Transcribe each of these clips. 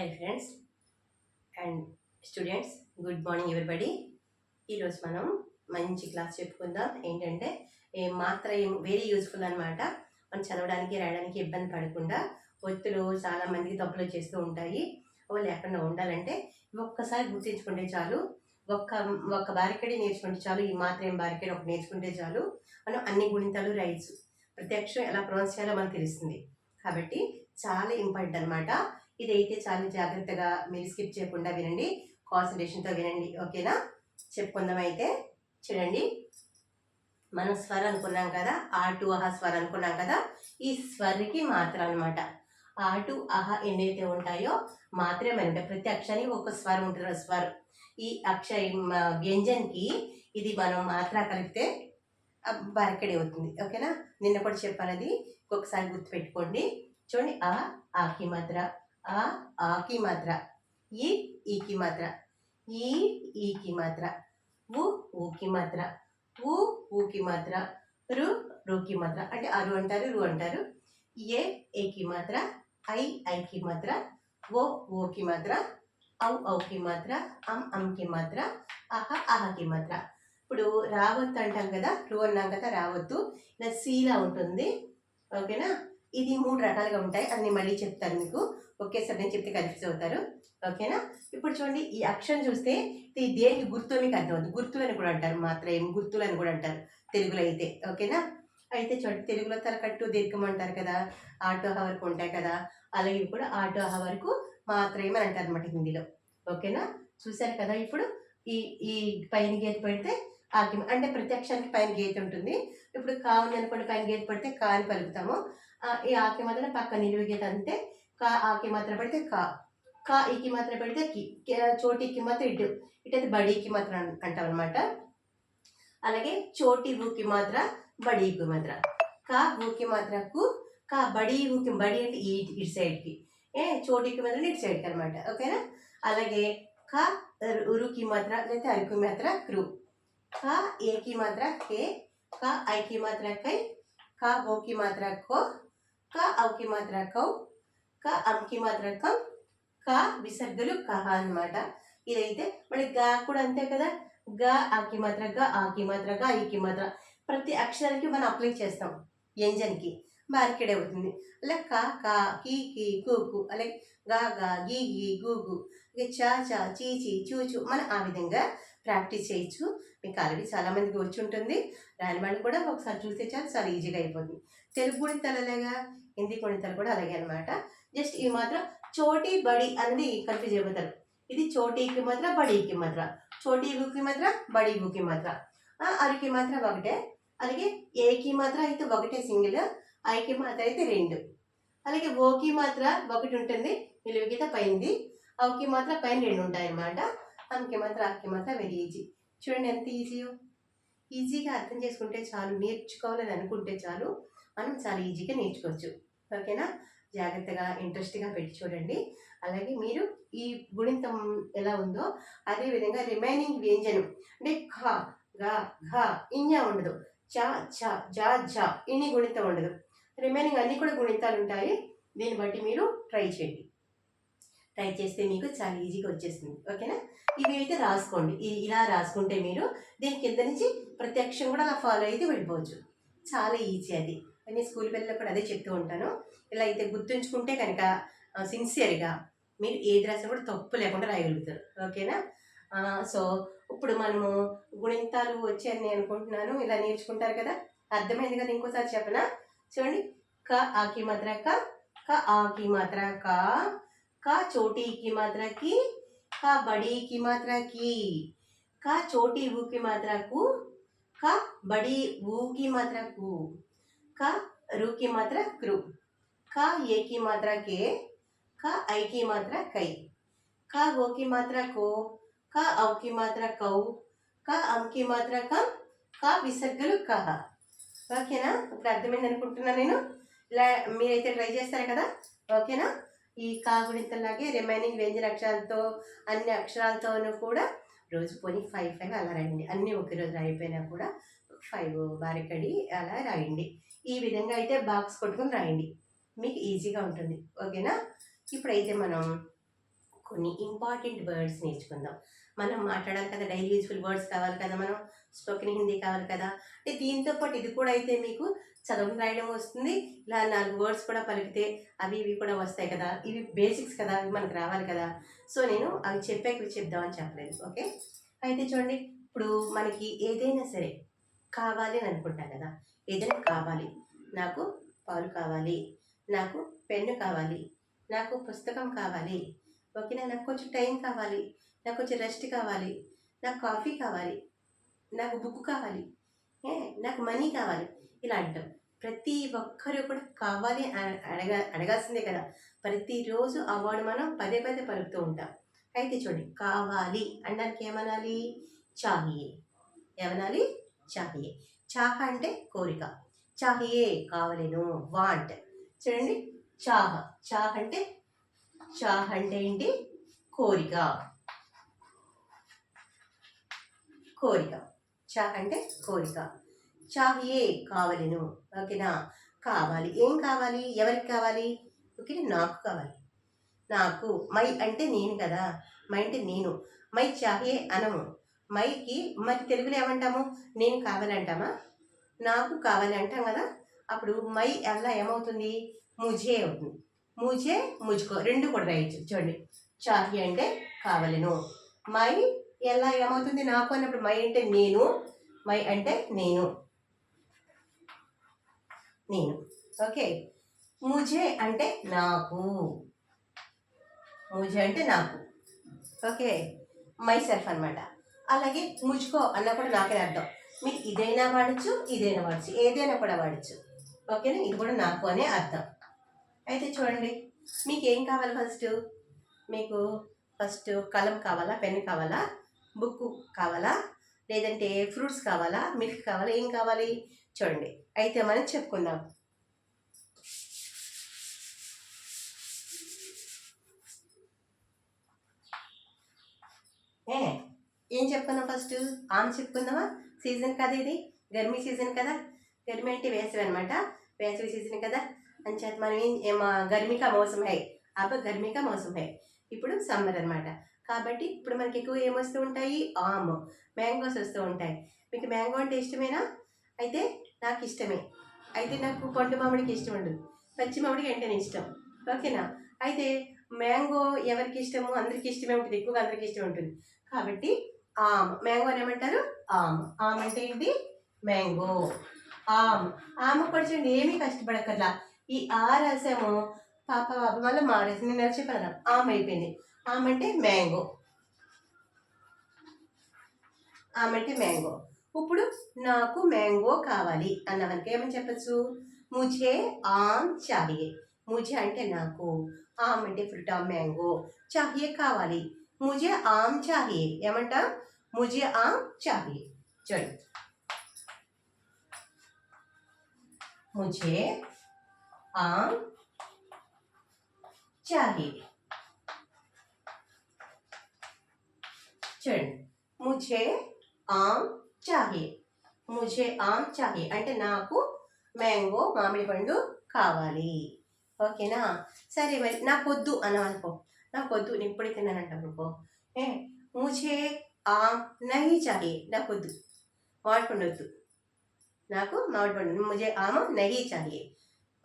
Hi friends and students good morning everybody ఈరోజు మనం మంచి క్లాస్ చెప్పుకుందాం. ఏంటంటే ఏ మాత్ర ఏం వెరీ యూజ్ఫుల్ అనమాట మనం చదవడానికి రాయడానికి ఇబ్బంది పడకుండా ఒత్తులు చాలా మందికి తప్పులు చేస్తూ ఉంటాయి. అవి లేకుండా ఉండాలంటే ఒక్కసారి గుర్తించుకుంటే చాలు. ఒక్క ఒక్క బారికడే నేర్చుకుంటే చాలు. ఈ మాత్రం ఏం ఒక నేర్చుకుంటే చాలు. మనం అన్ని గుణితాలు రైట్స్ ప్రత్యక్షం ఎలా ప్రొనౌన్స్ చేయాలో మనకు తెలుస్తుంది. కాబట్టి చాలా ఇంపార్టెంట్ అనమాట ఇదైతే చాలా జాగ్రత్తగా మీరు స్కిప్ చేయకుండా వినండి. కాన్సన్ట్రేషన్తో వినండి. ఓకేనా చెప్పుకుందాం అయితే చూడండి. మనం స్వర్ అనుకున్నాం కదా ఆ టు అహ స్వర్ అనుకున్నాం కదా ఈ స్వర్కి మాత్ర అనమాట ఆ టు అహ ఎన్నైతే ఉంటాయో మాత్రమే ఉంటాయి ప్రతి అక్షరానికి ఒక స్వరం ఉంటుంది స్వర్. ఈ అక్ష వ్యంజన్కి ఇది మనం మాత్ర కలిపితే బరకడి అవుతుంది. ఓకేనా నిన్న కూడా చెప్పానది. ఒకసారి గుర్తుపెట్టుకోండి. చూడండి ఆ ఆకి మాత్ర ఆ ఆకి మాత్ర ఈ ఈకి మాత్ర ఈ ఈకి మాత్ర ఉ ఊకి మాత్ర ఉ ఊకి మాత్ర రు రుకి మాత్ర అంటే అరు అంటారు రు అంటారు ఏ ఏకి మాత్ర ఐ ఐకి మాత్ర ఓ ఓకి మాత్ర ఔ ఔకి మాత్ర అం అంకి మాత్ర అహ అహకి మాత్ర ఇప్పుడు రావద్దు అంటాం కదా రు అన్నాం కదా రావద్దు ఇలా సీలా ఉంటుంది ఓకేనా ఇది మూడు రకాలుగా ఉంటాయి. అది నేను మళ్ళీ చెప్తాను మీకు. ఒకేసారి నేను చెప్తే కన్ఫ్యూజ్ అవుతారు. ఓకేనా? ఇప్పుడు చూడండి ఈ అక్షరం చూస్తే ఇది దేనికి గుర్తు మీకు అర్థమవుతుంది. గుర్తులు అని కూడా అంటారు. మాత్రం గుర్తులు అని కూడా అంటారు. తెలుగులో అయితే. ఓకేనా? అయితే చూడండి తెలుగులో తలకట్టు దీర్ఘం అంటారు కదా. ఆటో హవర్కు వరకు ఉంటాయి కదా. అలాగే ఇవి కూడా ఆటో హవర్కు వరకు మాత్రమే అని అంటారు అనమాట హిందీలో. ఓకేనా? చూశారు కదా ఇప్పుడు? ఈ ఈ పైన గీత పెడితే ఆగ్యం అంటే ప్రతి అక్షరానికి పైన గీత ఉంటుంది. ఇప్పుడు కావుని అనుకోండి పైన గీత పెడితే కాని పలుకుతాము. ఈ ఆకి మాత్రం పక్క నిలువు అంతే కా ఆకి మాత్రం పెడితే కా కా ఈకి మాత్రం పెడితే కి చోటికి చోటీకి మాత్రం ఇటు ఇటైతే బడీకి మాత్రం అంటాం అనమాట అలాగే చోటి ఊకి మాత్ర బడీకి మాత్ర కా ఊకి మాత్రకు కా బడి ఊకి బడి అంటే ఈ ఇటు సైడ్కి ఏ చోటికి మాత్రం ఇటు సైడ్కి అనమాట ఓకేనా అలాగే కా ఉరుకి మాత్ర లేకపోతే అరుకు మాత్ర క్రూ కా ఏకి మాత్ర కే కా ఐకి మాత్ర కై కా ఓకి మాత్ర కో క ఔకి మాత్ర కౌ క అంకి మాత్ర కం క విసర్గలు కహ అన్నమాట. ఇదైతే మళ్ళీ గా కూడా అంతే కదా? గా ఆకి మాత్ర గా ఆకి మాత్ర గా ఈకి మాత్ర ప్రతి అక్షరానికి మనం అప్లై చేస్తాం. ఎంజన్కి మార్కెట్ అవుతుంది. అలా కా కా కీ కీ కు కు. అలాగే గా గా గీ గీ గు గు. చా చా చీ చీ చూ చూ. మనం ఆ విధంగా ప్రాక్టీస్ చేయొచ్చు. మీకు ఆల్రెడీ చాలామందికి వచ్చి ఉంటుంది. రాని వాళ్ళు కూడా ఒకసారి చూస్తే చాలు చాలా ఈజీగా అయిపోతుంది. తెలుగు కూడా తెలలేగా? హిందీ కొణితలు కూడా అలాగే అనమాట జస్ట్ ఇవి మాత్రం చోటి బడి అనేది కన్ఫ్యూజ్ అయిపోతారు. ఇది చోటీకి మాత్రం బడీకి మాత్ర. చోటీ ఊకి మాత్రం బడి ఊకి మాత్రం అరికి మాత్రం ఒకటే. అలాగే ఏకి మాత్రం అయితే ఒకటే సింగిల్ ఐకి మాత్రం అయితే రెండు. అలాగే ఓకి మాత్రం ఒకటి ఉంటుంది నిలువు గీత పైంది అవుకి మాత్రం పైన రెండు ఉంటాయి అన్నమాట. అందుకే మాత్రం అక్కి మాత్రం వెరీ ఈజీ చూడండి ఎంత ఈజీయో ఈజీగా అర్థం చేసుకుంటే చాలు నేర్చుకోవాలని అనుకుంటే చాలు మనం చాలా ఈజీగా నేర్చుకోవచ్చు. ఓకేనా? జాగ్రత్తగా ఇంట్రెస్ట్గా పెట్టి చూడండి. అలాగే మీరు ఈ గుణితం ఎలా ఉందో అదే విధంగా రిమైనింగ్ వ్యంజనం. అంటే ఖ గ ఘ ఇన్య ఉండదు. చ ఛ జ ఝ ఇన్ని గుణితం ఉండదు. రిమైనింగ్ అన్నీ కూడా గుణితాలు ఉంటాయి. దీన్ని బట్టి మీరు ట్రై చేయండి. ట్రై చేస్తే మీకు చాలా ఈజీగా వచ్చేస్తుంది. ఓకేనా? ఇవి అయితే రాసుకోండి. ఇలా రాసుకుంటే మీరు దీని కింద నుంచి ప్రత్యక్షం కూడా అలా ఫాలో అయితే వెళ్ళిపోవచ్చు చాలా ఈజీ అది. నేను స్కూల్ పిల్లలకు కూడా అదే చెప్తూ ఉంటాను. ఇలా అయితే గుర్తుంచుకుంటే కనుక సిన్సియర్గా మీరు ఏది రాసినా కూడా తప్పు లేకుండా రాయగలుగుతారు. ఓకేనా? సో ఇప్పుడు మనము గుణింతాలు వచ్చాయని నేను అనుకుంటున్నాను. ఇలా నేర్చుకుంటారు కదా? అర్థమైంది కదా ఇంకోసారి చెప్పనా? చూడండి. క ఆకి మాత్ర క క ఆకి మాత్ర క క చోటీకి మాత్ర కి క బడీకి మాత్ర కి క చోటీ ఊకి మాత్రకు క బడి ఊకి మాత్రకు మాత్ర కు క రుకి మాత్ర క్రు క ఏకి మాత్ర కే క ఐకి మాత్ర కై. క గోకి మాత్ర కో క ఔకి మాత్ర కౌ క అంకి మాత్ర కం క విసర్గలు కహ ఓకేనా? ఇప్పుడు అర్థమైంది అనుకుంటున్నా నేను? ఇలా మీరైతే ట్రై చేస్తారు కదా? ఓకేనా? ఈ కా గుణితలాగే రిమైనింగ్ వ్యంజన అక్షరాలతో అన్ని అక్షరాలతోనూ కూడా రోజు పోనీ ఫైవ్ ఫైవ్ అలా రాయండి. అన్నీ ఒకే రోజు రాయిపోయినా కూడా ఫైవ్ బారికడి అలా రాయండి. ఈ విధంగా అయితే బాక్స్ కొట్టుకొని రాయండి. మీకు ఈజీగా ఉంటుంది. ఓకేనా ఇప్పుడైతే మనం కొన్ని ఇంపార్టెంట్ వర్డ్స్ నేర్చుకుందాం. మనం మాట్లాడాలి కదా డైలీ యూజ్ఫుల్ వర్డ్స్ కావాలి కదా మనం స్పోకెన్ హిందీ కావాలి కదా అంటే దీంతో పాటు ఇది కూడా అయితే మీకు చదవడం రాయడం వస్తుంది. ఇలా నాలుగు వర్డ్స్ కూడా పలికితే అవి ఇవి కూడా వస్తాయి కదా ఇవి బేసిక్స్ కదా అవి మనకు రావాలి కదా. సో నేను అవి చెప్పాక చెప్దామని చెప్పలేదు. ఓకే అయితే చూడండి ఇప్పుడు మనకి ఏదైనా సరే కావాలి అని అనుకుంటాం కదా. ఏదైనా కావాలి. నాకు పాలు కావాలి. నాకు పెన్ను కావాలి. నాకు పుస్తకం కావాలి. ఓకేనా? నాకు కొంచెం టైం కావాలి. నాకు కొంచెం రెస్ట్ కావాలి. నాకు కాఫీ కావాలి. నాకు బుక్ కావాలి. ఏ? నాకు మనీ కావాలి. ఇలా అంటాం. ప్రతి ఒక్కరు కూడా కావాలి అని అడగా అడగాల్సిందే కదా. ప్రతిరోజు ఆ వర్డ్ మనం పదే పదే పలుకుతూ ఉంటాం. అయితే చూడండి. కావాలి. అనడానికి ఏమనాలి? చాయి. ఏమనాలి? చాహియే చాహ అంటే కోరిక. చాహియే కావలేను వాంట్ చూడండి. చాహ. చాహ అంటే చాహ అంటే ఏంటి? కోరిక. కోరిక. చాహ అంటే కోరిక. చాహియే కావలేను. ఓకేనా? కావాలి. ఏం కావాలి? ఎవరికి కావాలి? ఓకే నాకు కావాలి. నాకు. మై అంటే నేను కదా. మై అంటే నేను. మై చాహియే అనము. మైకి మరి తెలుగులో ఏమంటాము? నేను కావాలంటామా నాకు కావాలి అంటాం కదా? అప్పుడు మై అలా ఏమవుతుంది? ముజే అవుతుంది. ముజే ముజ్కో రెండు కూడా రాయొచ్చు. చూడండి. చాహి అంటే కావలను. మై ఎలా ఏమవుతుంది నాకు అన్నప్పుడు మై అంటే నేను మై అంటే నేను. నేను. ఓకే. ముజే అంటే నాకు. ముజే అంటే నాకు. ఓకే. మై సెల్ఫ్ అనమాట అలాగే ముజ్కో అన్న కూడా నాకే అర్థం. మీరు ఇదైనా వాడచ్చు ఇదైనా వాడచ్చు ఏదైనా కూడా వాడచ్చు. ఓకేనా? ఇది కూడా నాకు అనే అర్థం. అయితే చూడండి మీకు ఏం కావాలి ఫస్ట్? మీకు ఫస్ట్ కలం కావాలా పెన్ కావాలా బుక్ కావాలా లేదంటే ఫ్రూట్స్ కావాలా మిల్క్ కావాలా ఏం కావాలి? చూడండి. అయితే మనం చెప్పుకుందాం. ఏ? ఏం చెప్పుకుందాం ఫస్ట్? ఆమె చెప్పుకుందామా? సీజన్ కదా ఇది. గర్మీ సీజన్ కదా. గర్మీ అంటే వేసవి అనమాట వేసవి సీజన్ కదా. అని చేత మనం ఏం ఏం- గర్మీ హై. అబ్బ గర్మిక మోసం హై. ఇప్పుడు సమ్మర్ అనమాట కాబట్టి ఇప్పుడు మనకి ఎక్కువ ఏమొస్తూ ఉంటాయి? ఆమ్. మ్యాంగోస్ వస్తూ ఉంటాయి. మీకు మ్యాంగో అంటే ఇష్టమేనా? అయితే నాకు ఇష్టమే. అయితే నాకు పండు మామిడికి ఇష్టం ఉండదు. పచ్చి మామిడికి అంటేనే ఇష్టం. ఓకేనా? అయితే మ్యాంగో ఎవరికి ఇష్టము? అందరికి ఇష్టమే ఉంటుంది. ఎక్కువగా అందరికి ఇష్టం ఉంటుంది. కాబట్టి ఆమ్. మ్యాంగో అని ఏమంటారు? ఆమ్. ఆమ్ అంటే ఏంటి? మ్యాంగో. ఆమ్. ఆమె కూడా చూడండి ఏమీ కష్టపడక్కర్లా. ఈ ఆ రాసాము పాప పాప వల్ల మాడేసి నేను చెప్పాను ఆమ్ అయిపోయింది. ఆమ్ అంటే మ్యాంగో. ఆమ్ అంటే మ్యాంగో. ఇప్పుడు నాకు మ్యాంగో కావాలి అన్నవరకు ఏమని చెప్పచ్చు? ముజే ఆమ్ చాహియే. ముజే అంటే నాకు. ఆమ్ అంటే ఫ్రూట్ ఆఫ్ మ్యాంగో. చాహియే కావాలి. ముజే ఆమ్ చాహియే. ఏమంటాం? मुझे आम चाहिए। चलो मुझे आम चाहिए। चल मुझे आम चाहिए। मुझे आम चाहिए। अंत ना मैंगो मू कावाली ओके ना? सर मैं ना पद्दू अना पद्दू नीपड़ी तिना मुझे ఆమ్ నహీ చాహియే నాకు వద్దు మామిడి పండు వద్దు. నాకు మామిడి పండు ముझे ఆమ నహీ చాహియే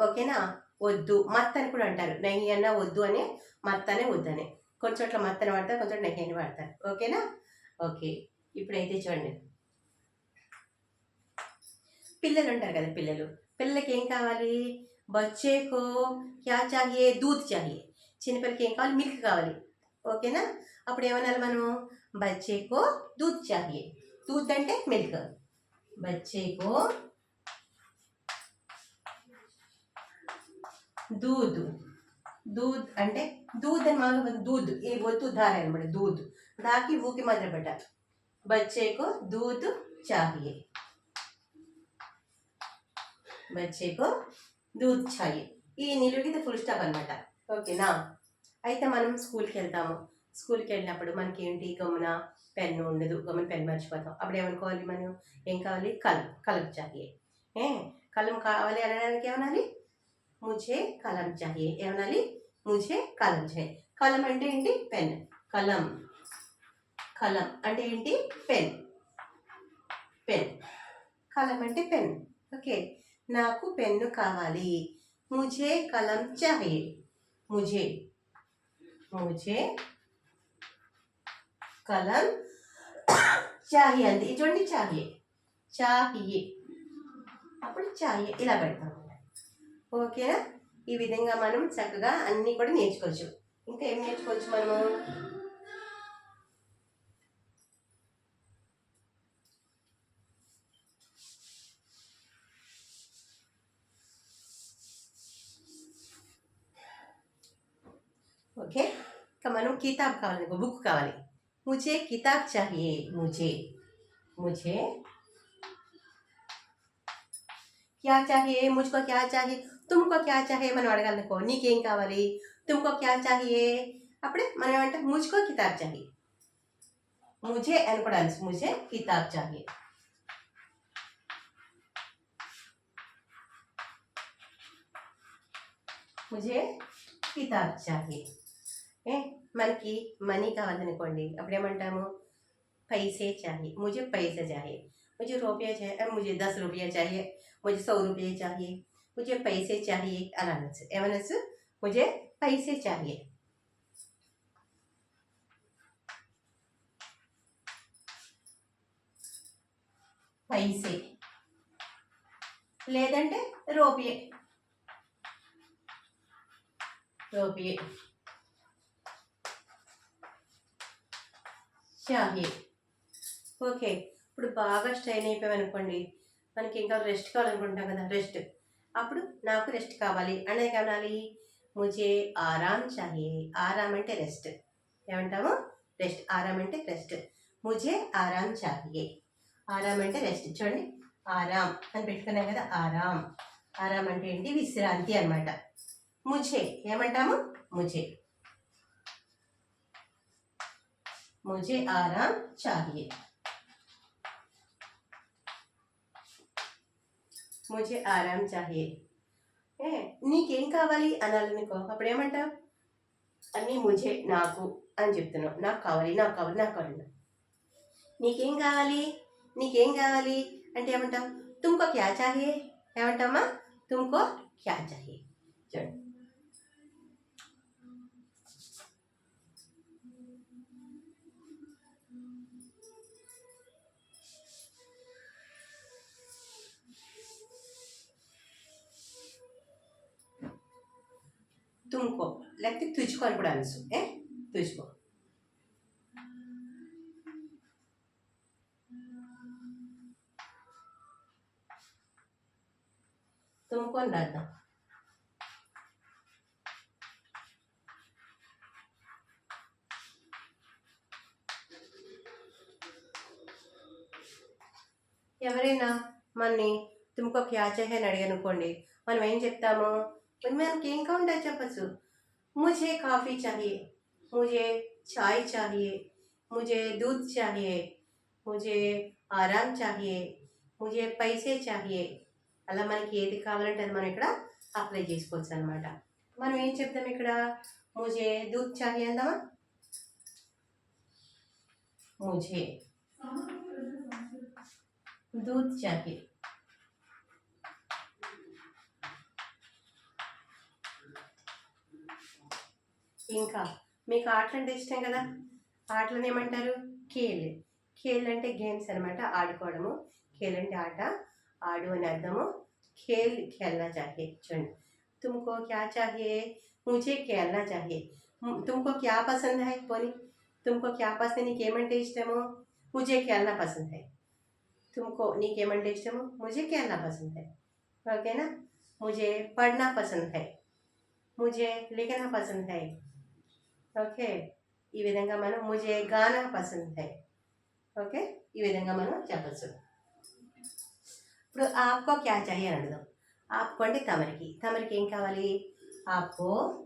ఓకేనా? వద్దు. మత్ అని కూడా అంటారు. నహి అన్న వద్దు అనే మత్ అనే వద్దు అనే. కొంచెం చోట్ల మత్ అని వాడతారు కొంచెం నహి అని వాడతారు. ఓకేనా? ఓకే. ఇప్పుడైతే చూడండి. పిల్లలు ఉంటారు కదా పిల్లలు. పిల్లలకి ఏం కావాలి? బచ్చేకో క్యా చాహియే? దూద్ చాహియే. చిన్నపిల్లకి ఏం కావాలి? మిల్క్ కావాలి. ఓకేనా? అప్పుడు ఏమనాలి మనము? బచ్చేకో దూద్ చాహియే దూద్ అంటే మిల్క్ బచ్చేకో దూద్ దూద్ అంటే దూద్ అని మామూలుగా దూద్ ఈ ఒత్తు ధార అనమాట దూద్ దాకి ఊకి మధ్య పెట్టాలి బచ్చేకో దూద్ చాహియే బచ్చేకో దూద్ చాహియే ఈ నిలువుకి ఫుల్ స్టాప్ అనమాట ఓకేనా అయితే మనం స్కూల్కి వెళ్తాము స్కూల్కి వెళ్ళినప్పుడు మనకి ఏంటి గమ్మున పెన్ను ఉండదు గమ్మున పెన్ను మర్చిపోతాం. అప్పుడు ఏమనుకోవాలి మనం? ఏం కావాలి? కలం కలం చాయే ఏ కలం కావాలి అనడానికి ఏమనాలి? ముజే కలం చాయే ఏమనాలి? ముజే కలం చాహియే కలం అంటే ఏంటి? పెన్. కలం కలం అంటే ఏంటి? పెన్. పెన్. కలం అంటే పెన్. ఓకే. నాకు పెన్ను కావాలి. ముజే కలం చాయే ముజే. ముజే కలర్ చాహి అంది చూడండి చాహి. చాహి. అప్పుడు చాయ్ ఇలా పెడతాం. ఓకేనా? ఈ విధంగా మనం చక్కగా అన్నీ కూడా నేర్చుకోవచ్చు. ఇంకా ఏం నేర్చుకోవచ్చు మనము? ఓకే? ఇంకా మనం కితాబ్ కావాలి బుక్ కావాలి. मुझे किताब चाहिए, मुझे। मुझे? क्या चाहिए? मुझको क्या चाहिए? तुमको क्या चाहिए? మనవాడగలనుకో నీకేం కావాలి तुमको क्या चाहिए? अपने మనం అంటే ముజ్కో కితాబ్ चाहिए। मुझे అని मुझे किताब चाहिए। मुझे किताब चाहिए। ए? मन की मनी कावाली अब पैसे चाहिए मुझे पैसे चाहिए मुझे रुपया चाहिए मुझे दस रुपया चाहिए मुझे सौ रुपये चाहिए मुझे पैसे चाहिए अला मुझे पैसे चाहिए पैसे लेदे रुपये रुपये షాహీ. ఓకే ఇప్పుడు బాగా స్ట్రైన్ అయిపోయామనుకోండి మనకి ఇంకా రెస్ట్ కావాలనుకుంటాం కదా రెస్ట్. అప్పుడు నాకు రెస్ట్ కావాలి. అనేది కావాలి ముజే ఆరామ్ చాహీ ఆరామ్ అంటే రెస్ట్. ఏమంటాము? రెస్ట్. ఆరామ్ అంటే రెస్ట్. ముజే ఆరామ్ చాహియే ఆరామ్ అంటే రెస్ట్. చూడండి. ఆరామ్ అని పెట్టుకున్నాం కదా ఆరామ్. ఆరామ్ అంటే ఏంటి? విశ్రాంతి అనమాట ముజే. ఏమంటాము? ముజే. मुझे आराम चाहिए। मुझे आराम चाहिए। नी कावाली? अनको अब अभी मुझे अवाली नावाली ना नीके नीके अंत तुमको क्या चाहिए? तुमको क्या चाहिए? चलो। తుమ్కో లేకపోతే తుచుకో అని కూడా అనసు ఏ? తుచుకో తుమ్కో అని రాద్దాం. ఎవరైనా మనని తుమ్కో క్యా అని అడిగనుకోండి మనం ఏం చెప్తాము? उनमें किंग मुझे कॉफ़ी चाहिए, मुझे चाय चाहिए, मुझे दूध चाहिए, मुझे आराम चाहिए, मुझे पैसे चाहिए। अला मन की मन इक अप्लाईसन मैं चाहे मुझे दूध चाहिए मुझे। दूध चाहिए। ఇంకా మీకు ఆటలు అంటే ఇష్టం కదా ఆటలను ఏమంటారు ఖేల్ ఖేల్ అంటే గేమ్స్ అనమాట ఆడుకోవడము ఖేల్ అంటే ఆట ఆడు అని అర్థము ఖేల్ खेलना चाहिए చూడండి तुमको क्या चाहिए मुझे खेलना चाहिए ము- तुमको क्या पसंद है పోనీ तुमको क्या पसंद నీకేమంటే ఇష్టము मुझे खेलना पसंद है तुमको నీకేమంటే ఇష్టము मुझे खेलना पसंद है ఓకేనా मुझे पढ़ना पसंद है मुझे लिखना पसंद है ఓకే? ఈ విధంగా మనం ముజే గానా పసంద్ హై. ఓకే? ఈ విధంగా మనం చెప్పచ్చు. ఇప్పుడు ఆప్కో క్యా చాయి అని అడుగుదాం. ఆప్కో అంటే తమరికి. తమరికి ఏం కావాలి? ఆప్కో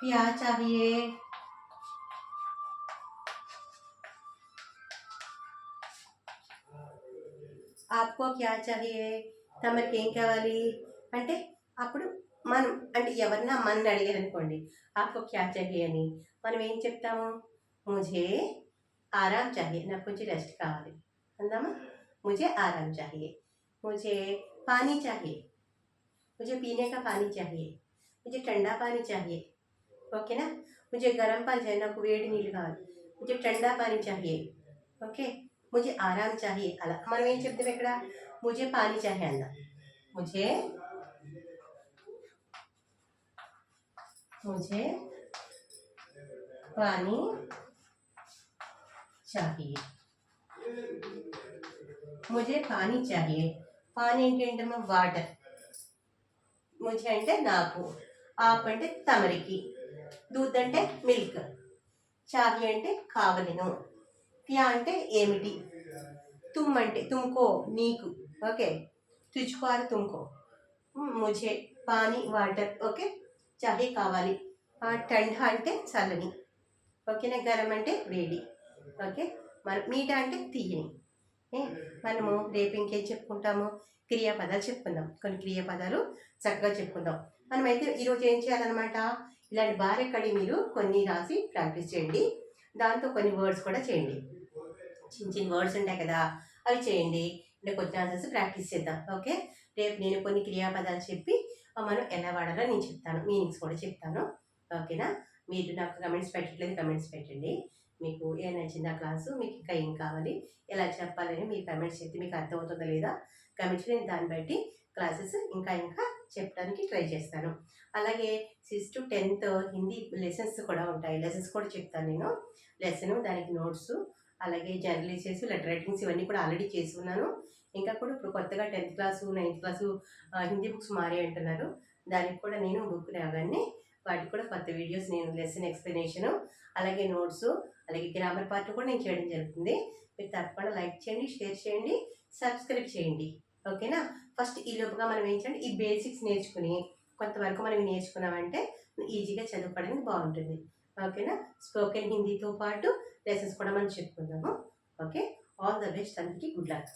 క్యా చాహియే? ఆప్కో క్యా చాహియే? తమరికి ఏం కావాలి? అంటే అప్పుడు मन अंतरना मन अड़गर आपको क्या चाहिए मनमेम चाहा मुझे आराम चाहिए ना कुछ रेस्ट कावाली अंदमा मुझे आराम चाहिए मुझे पानी चाहिए मुझे पीने का पानी चाहिए मुझे ठंडा पानी चाहिए ओके ना मुझे गर्म पानी चाहिए ना वेड़ नील का मुझे ठंडा पानी चाहिए ओके मुझे आराम चाहिए अला मनमेम मुझे पानी चाहिए अंदा मुझे मुझे पानी चाहिए मुझे पानी चाहिए पानी अंटे अंटे वाटर मुझे अंटे नाकु आप अंटे तमरिकी, दूध अंटे मिल्क चाहिए अंटे कावलेनु क्या अंटे एमिटी तुम अंटे तुमको, नीकु ओके तुझको तुमको मुझे पानी वाटर ओके? చాహి కావాలి. ఆ, టండా అంటే చల్లని. ఓకేనా? గరం అంటే వేడి. ఓకే? మన మీట అంటే తీయని మనము రేపు ఇంకేం చెప్పుకుంటాము? క్రియాపదాలు చెప్పుకుందాం. కొన్ని క్రియాపదాలు చక్కగా చెప్పుకుందాం. మనమైతే ఈరోజు ఏం చేయాలన్నమాట? ఇలాంటి బారెక్కడి మీరు కొన్ని రాసి ప్రాక్టీస్ చేయండి. దాంతో కొన్ని వర్డ్స్ కూడా చేయండి. చిన్న చిన్న వర్డ్స్ ఉంటాయి కదా అవి చేయండి. అంటే కొన్ని ఆన్సర్స్ ప్రాక్టీస్ చేద్దాం. ఓకే? రేపు నేను కొన్ని క్రియాపదాలు చెప్పి మనం ఎలా వాడాలో నేను చెప్తాను. మీనింగ్స్ కూడా చెప్తాను. ఓకేనా? మీరు నాకు కమెంట్స్ పెట్టట్లేదు కమెంట్స్ పెట్టండి. మీకు ఏ నచ్చింది ఆ క్లాసు? మీకు ఇంకా ఏం కావాలి? ఎలా చెప్పాలని మీ కమెంట్స్ చెప్తే మీకు అర్థమవుతుందా లేదా? కమెంట్స్ నేను దాన్ని బట్టి క్లాసెస్ ఇంకా ఇంకా చెప్పడానికి ట్రై చేస్తాను. అలాగే six to tenth Hindi lessons కూడా ఉంటాయి. లెసన్స్ కూడా చెప్తాను నేను. లెసన్ దానికి నోట్స్ అలాగే జర్నలిసెస్ లెటర్ రైటింగ్స్ ఇవన్నీ కూడా ఆల్రెడీ చేసి ఉన్నాను. ఇంకా కూడా ఇప్పుడు కొత్తగా tenth class ninth class Hindi books మారి అంటున్నారు. దానికి కూడా నేను బుక్ రావన్నీ వాటికి కూడా కొత్త వీడియోస్ నేను లెసన్ ఎక్స్ప్లెనేషను అలాగే నోట్స్ అలాగే గ్రామర్ పార్ట్ కూడా నేను చేయడం జరుగుతుంది. మీరు తప్పకుండా లైక్ చేయండి షేర్ చేయండి సబ్స్క్రైబ్ చేయండి. ఓకేనా ఫస్ట్ ఈ లోపుగా మనం ఏం చేయాలి ఈ బేసిక్స్ నేర్చుకుని కొంతవరకు మనం నేర్చుకున్నామంటే ఈజీగా చదువుకోవడానికి బాగుంటుంది. ఓకేనా స్పోకెన్ హిందీతో పాటు లెసన్స్ కూడా మనం చెప్పుకుందాము. ఓకే ఆల్ ద బెస్ట్ అందరికీ గుడ్ లక్